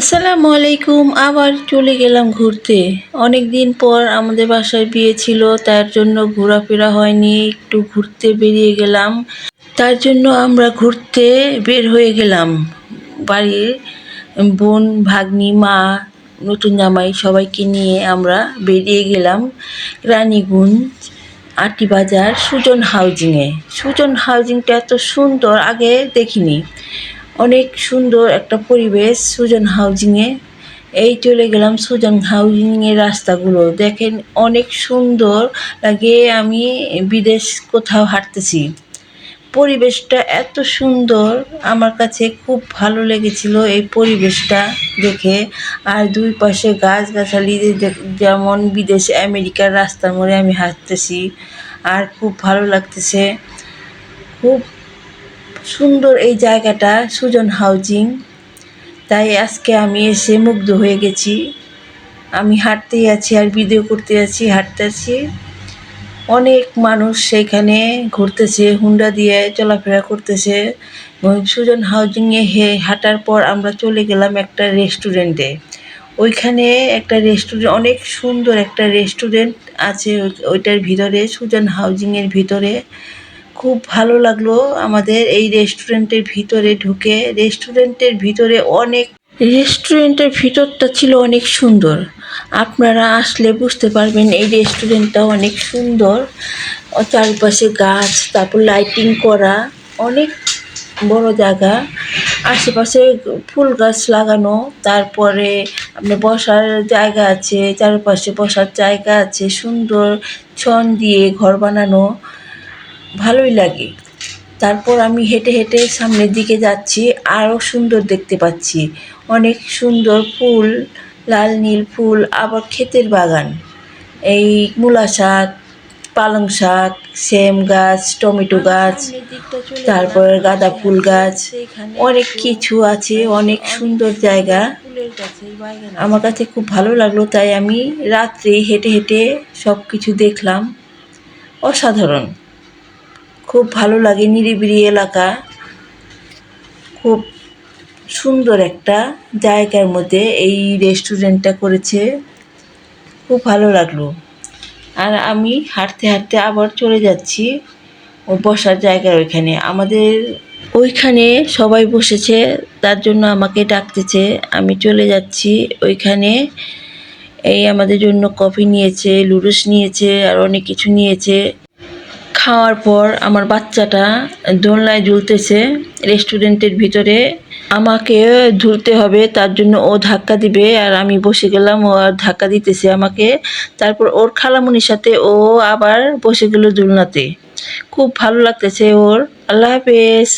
আসসালামু আলাইকুম, আবার চলে গেলাম ঘুরতে। অনেক দিন পর আমাদের বাসায় বিয়ে ছিল, তার জন্য ঘোরাফেরা হয়নি, একটু ঘুরতে বেরিয়ে গেলাম। তার জন্য আমরা ঘুরতে বের হয়ে গেলাম। বাড়ির বোন, ভাগ্নি, মা, নতুন জামাই সবাইকে নিয়ে আমরা বেরিয়ে গেলাম রানীগঞ্জ আটি বাজার সুজন হাউজিংয়ে। সুজন হাউজিংটা এত সুন্দর, আগে দেখিনি। অনেক সুন্দর একটা পরিবেশ সুজন হাউজিংয়ে। এই চলে গেলাম সুজন হাউজিংয়ের রাস্তাগুলো। দেখেন অনেক সুন্দর লাগে, আমি বিদেশ কোথাও হাঁটতেছি। পরিবেশটা এত সুন্দর, আমার কাছে খুব ভালো লেগেছিল এই পরিবেশটা দেখে। আর দুই পাশে গাছগাছালি যেমন বিদেশে আমেরিকার রাস্তার মোড়ে আমি হাঁটতেছি, আর খুব ভালো লাগতেছে। খুব সুন্দর এই জায়গাটা, সুজন হাউজিং। তাই আজকে আমি এসে মুগ্ধ হয়ে গেছি। আমি হাঁটতেই আছি আর ভিডিও করতে আছি, হাঁটতে আছি। অনেক মানুষ সেখানে ঘুরতেছে, হুন্ডা দিয়ে চলাফেরা করতেছে। সুজন হাউজিংয়ে হে হাঁটার পর আমরা চলে গেলাম একটা রেস্টুরেন্টে। ওইখানে একটা রেস্টুরেন্ট, অনেক সুন্দর একটা রেস্টুরেন্ট আছে ওই- ওইটার ভিতরে, সুজন হাউজিংয়ের ভিতরে। খুব ভালো লাগল আমাদের এই রেস্টুরেন্টের ভিতরে ঢুকে। রেস্টুরেন্টের ভিতরে অনেক, রেস্টুরেন্টের ভিতরটা ছিল অনেক সুন্দর। আপনারা আসলে বুঝতে পারবেন এই রেস্টুরেন্টটা অনেক সুন্দর। চারপাশে গাছ, তারপর লাইটিং করা, অনেক বড় জায়গা। আশেপাশে ফুল গাছ লাগানো, তারপরে আপনার বসার জায়গা আছে, চারপাশে বসার জায়গা আছে, সুন্দর ছন দিয়ে ঘর বানানো। ভালোই লাগে। তারপর আমি হেঁটে হেঁটে সামনের দিকে যাচ্ছি আরও সুন্দর দেখতে পাচ্ছি। অনেক সুন্দর ফুল লাল নীল ফুল আবার ক্ষেতের বাগান। এই মূলা শাক পালং শাক সেম গাছ টমেটো গাছ তারপরে গাঁদা ফুল গাছ অনেক কিছু আছে অনেক সুন্দর জায়গা। আমার কাছে খুব ভালো লাগল তাই আমি রাত্রে হেঁটে হেঁটে সব কিছু দেখলাম। অসাধারণ। খুব ভালো লাগে নিরিবিলি এলাকা। খুব সুন্দর একটা জায়গার মধ্যে এই রেস্টুরেন্টটা করেছে। খুব ভালো লাগল। আর আমি হাঁটতে হাঁটতে আবার চলে যাচ্ছি। ও বসার জায়গার ওইখানে। আমাদের ওইখানে সবাই বসেছে, তার জন্য আমাকে ডাকতেছে। আমি চলে যাচ্ছি ওইখানে। এই আমাদের জন্য কফি নিয়েছে লুডুস নিয়েছে, আর অনেক কিছু নিয়েছে। খাওয়ার পর আমার বাচ্চাটা দোলনায় ঝুলতেছে রেস্টুরেন্টের ভিতরে। আমাকে ঝুলতে হবে, তার জন্য ও ধাক্কা দিবে আর আমি বসে গেলাম, ও আর ধাক্কা দিতেছে আমাকে। তারপর ওর খালামুনির সাথে ও আবার বসে গেল দোলনাতে। খুব ভালো লাগতেছে ওর। আল্লাহ হাফেজ।